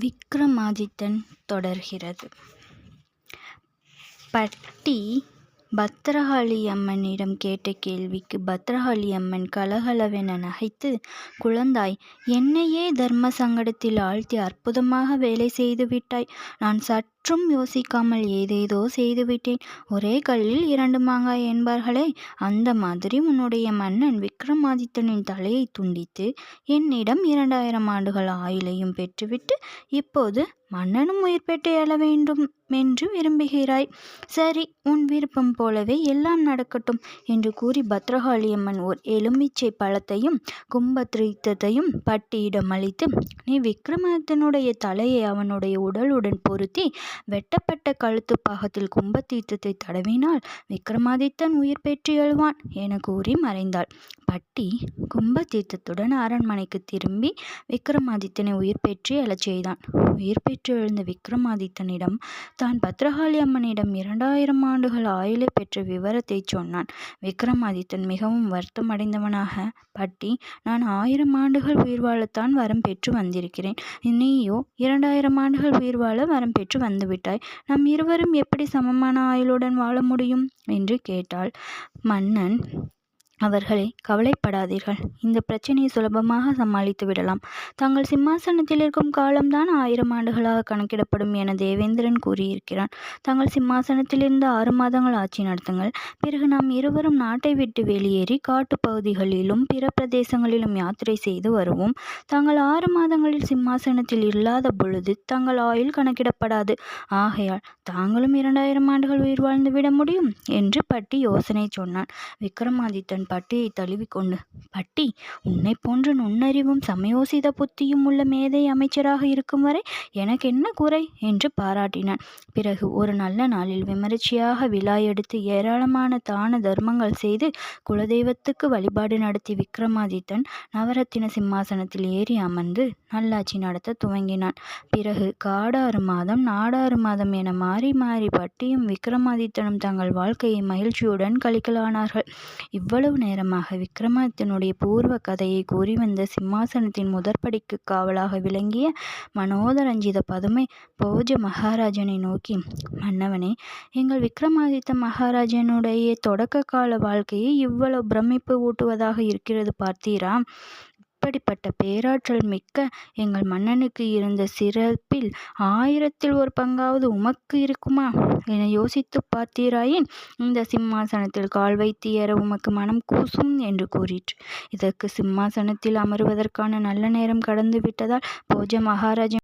விக்ரமாதித்தன் தொடர்கிறது. பட்டி பத்திரகாளியம்மனிடம் கேட்ட கேள்விக்கு பத்திரகாளியம்மன் கலகலவென நகைத்து, "குழந்தாய், என்னையே தர்ம சங்கடத்தில் ஆழ்த்தி அற்புதமாக வேலை செய்து விட்டாய் நான் சற்றும் யோசிக்காமல் ஏதேதோ செய்துவிட்டேன். ஒரே கல்லில் இரண்டு மாங்காய் என்பார்களே, அந்த மாதிரி உன்னுடைய மன்னன் விக்ரமாதித்தனின் தலையை துண்டித்து, என்னிடம் இரண்டாயிரம் ஆண்டுகள் ஆயுளையும் பெற்றுவிட்டு, இப்போது மன்னனும் உயிர் பெற்று எழ வேண்டுமென்று விரும்புகிறாய். சரி, உன் விருப்பம் போலவே எல்லாம் நடக்கட்டும்" என்று கூறி பத்திரகாளியம்மன் ஓர் எலுமிச்சை பழத்தையும் கும்பதீர்த்தத்தையும் பட்டியிடம் அளித்து, "நீ விக்ரமாதித்தனுடைய தலையை அவனுடைய உடலுடன் பொருத்தி, வெட்டப்பட்ட கழுத்து பாகத்தில் கும்பத்தீர்த்தத்தை தடவினால் விக்ரமாதித்தன் உயிர் பெற்று எழுவான்" என கூறி மறைந்தாள். பட்டி கும்பத்தீர்த்தத்துடன் அரண்மனைக்கு திரும்பி விக்ரமாதித்தனை உயிர் பெற்று எழச் செய்தான். உயிர் பெற்று எழுந்த விக்ரமாதித்தனிடம் தான் பத்ரகாளி அம்மனிடம் இரண்டாயிரம் ஆண்டுகள் ஆயுளை பெற்ற விவரத்தை சொன்னான். விக்ரமாதித்தன் மிகவும் வருத்தமடைந்தவனாக, "பட்டி, நான் ஆயிரம் ஆண்டுகள் உயிர் வாழத்தான் வரம் பெற்று வந்திருக்கிறேன். நீயோ இரண்டாயிரம் ஆண்டுகள் உயிர் வாழ வரம் பெற்று வந்துவிட்டாய். நாம் இருவரும் எப்படி சமமான ஆயுளுடன் வாழ முடியும்? " என்று கேட்டாள். மன்னன் அவர்களே, கவலைப்படாதீர்கள். இந்த பிரச்சனையை சுலபமாக சமாளித்து விடலாம். தாங்கள் சிம்மாசனத்தில் இருக்கும் காலம்தான் ஆயிரம் ஆண்டுகளாக கணக்கிடப்படும் என தேவேந்திரன் கூறியிருக்கிறான். தாங்கள் சிம்மாசனத்திலிருந்து ஆறு மாதங்கள் ஆட்சி நடத்துங்கள். பிறகு நாம் இருவரும் நாட்டை விட்டு வெளியேறி காட்டுப் பகுதிகளிலும் பிற பிரதேசங்களிலும் யாத்திரை செய்து வருவோம். தாங்கள் ஆறு மாதங்களில் சிம்மாசனத்தில் இல்லாத பொழுது தங்கள் ஆயுள் கணக்கிடப்படாது. ஆகையால் தாங்களும் இரண்டாயிரம் ஆண்டுகள் உயிர் வாழ்ந்து விட முடியும்" என்று பட்டி யோசனை சொன்னான். விக்ரமாதித்தன் பட்டியை தழுவிக்கொண்டு, "பட்டி, உன்னைப் போன்ற நுண்ணறிவும் சமயோசித புத்தியும் உள்ள மேதை அமைச்சராக இருக்கும் வரை எனக்கு என்ன குறை? " என்று பாராட்டினான். பிறகு ஒரு நல்ல நாளில் விமரிச்சையாக விழா எடுத்து ஏராளமான தான தர்மங்கள் செய்து குலதெய்வத்துக்கு வழிபாடு நடத்தி விக்ரமாதித்தன் நவரத்தின சிம்மாசனத்தில் ஏறி அமர்ந்து நல்லாட்சி நடத்தத் துவங்கினான். பிறகு காடாறு மாதம் நாடாறு மாதம் என மாறி மாறி பட்டியும் விக்ரமாதித்தனும் தங்கள் வாழ்க்கையை மகிழ்ச்சியுடன் கழிக்கலானார்கள். இவ்வளவு நேரமாக விக்ரமாதித்தனுடைய பூர்வ கதையைக் கூறிவந்த சிம்மாசனத்தின் முதற்படிக்கு காவலாக விளங்கிய மனோதரஞ்சித பதுமை போஜ மகாராஜனை நோக்கி, "மன்னவனே, எங்கள் விக்ரமாதித்த மகாராஜனுடைய தொடக்க கால வாழ்க்கையே இவ்வளவு பிரமிப்பு ஊட்டுவதாக இருக்கிறது பார்த்தீரா? இப்படிப்பட்ட பேராற்றல் மிக்க எங்கள் மன்னனுக்கு இருந்த சிறப்பில் ஆயிரத்தில் ஒரு பங்காவது உமக்கு இருக்குமா? என யோசித்துப் பார்த்தீராயின் இந்த சிம்மாசனத்தில் கால் வைத்து ஏற உமக்கு மனம் கூசும்" என்று கூறிற்று. இதற்கு சிம்மாசனத்தில் அமருவதற்கான நல்ல நேரம் கடந்து விட்டதால் போஜ மகாராஜன்